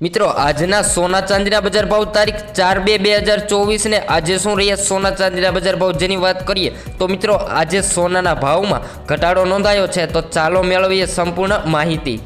મિત્રો, આજના સોના ચાંદીના બજાર ભાવ તારીખ ચાર બે બે હજાર ચોવીસને આજે શું રહ્યા સોના ચાંદીના બજાર ભાવ જેની વાત કરીએ, તો મિત્રો, આજે સોનાના ભાવમાં ઘટાડો નોંધાયો છે, તો ચાલો મેળવીએ સંપૂર્ણ માહિતી.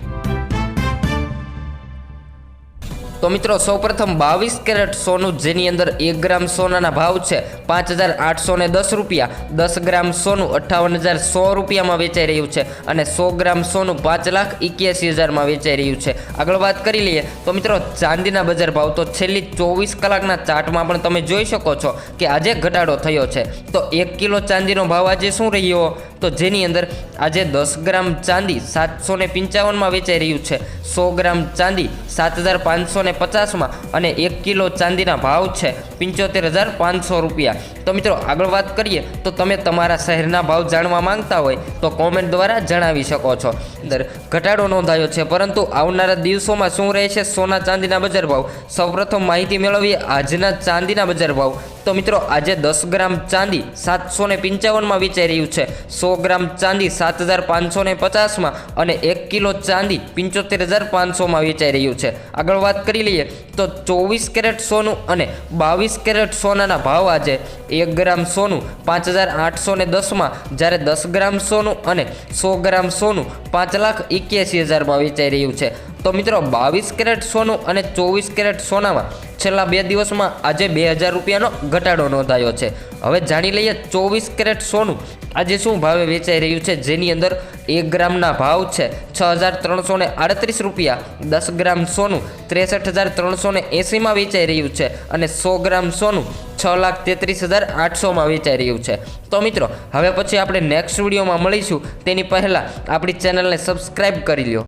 તો મિત્રો, સૌપ્રથમ બાવીસ કેરેટ સોનું, જેની અંદર એક ગ્રામ સોનાના ભાવ છે પાંચ હજાર આઠસો ને દસ રૂપિયા. દસ ગ્રામ સોનું અઠ્ઠાવન હજાર સો રૂપિયામાં વેચાઈ રહ્યું છે અને સો ગ્રામ સોનું પાંચ લાખ એક્યાસી હજારમાં વેચાઈ રહ્યું છે. આગળ વાત કરી લઈએ તો મિત્રો, ચાંદીના બજાર ભાવ તો છેલ્લી ચોવીસ કલાકના ચાર્ટમાં પણ તમે જોઈ શકો છો કે આજે ઘટાડો થયો છે. તો એક કિલો ચાંદીનો ભાવ આજે શું રહ્યો? તો જેની અંદર આજે દસ ગ્રામ ચાંદી સાતસો ને પંચાવનમાં વેચાઈ રહ્યું છે. સો ગ્રામ ચાંદી સાત હજાર પાંચસો ને પચાસમાં અને એક કિલો ચાંદીના ભાવ છે પંચોતેર હજાર પાંચસો રૂપિયા. તો મિત્રો આગળ વાત કરીએ તો તમે તમારા શહેરના ભાવ જાણવા માંગતા હોય તો કોમેન્ટ દ્વારા જણાવી શકો છો. અંદર ઘટાડો નોંધાયો છે, પરંતુ આવનારા દિવસોમાં શું રહેશે? સોના ચાંદીના બજાર ભાવ. સૌપ્રથમ માહિતી મેળવીએ આજના ચાંદીના બજાર ભાવ. તો મિત્રો, આજે દસ ગ્રામ ચાંદી સાતસો ને પંચાવનમાં વેચાઈ રહ્યું છે. સો ગ્રામ ચાંદી સાત હજાર પાંચસો ને પચાસમાં અને એક કિલો ચાંદી પંચોતેર હજાર પાંચસોમાં વેચાઈ રહ્યું છે. આગળ વાત કરી લઈએ તો ચોવીસ કેરેટ સોનું અને બાવીસ કેરેટ સોનાના ભાવ આજે એક ગ્રામ સોનું પાંચ હજાર આઠસો ને દસમાં, જ્યારે દસ ગ્રામ સોનું અને સો ગ્રામ સોનું પાંચ લાખ એક્યાસી હજારમાં વેચાઈ રહ્યું છે. તો મિત્રો બાવીસ કેરેટ સોનું અને ચોવીસ કેરેટ સોનામાં છેલ્લા બે દિવસમાં આજે બે હજાર રૂપિયાનો ઘટાડો નોંધાયો છે. હવે જાણી લઈએ ચોવીસ કેરેટ સોનું. આજે શું ભાવે વેચાઈ રહ્યું છે? જેની અંદર એક ગ્રામના ભાવ છે છ હજાર ત્રણસો ને આડત્રીસ રૂપિયા, દસ ગ્રામ સોનું ત્રેસઠ હજાર ત્રણસો ને એંસીમાં વેચાઈ રહ્યું છે અને સો ગ્રામ સોનું છ લાખ તેત્રીસ હજાર આઠસોમાં વેચાઈ રહ્યું છે. તો મિત્રો, હવે પછી આપણે નેક્સ્ટ વિડીયોમાં મળીશું. તેની પહેલાં આપણી ચેનલને સબસ્ક્રાઈબ કરી લ્યો.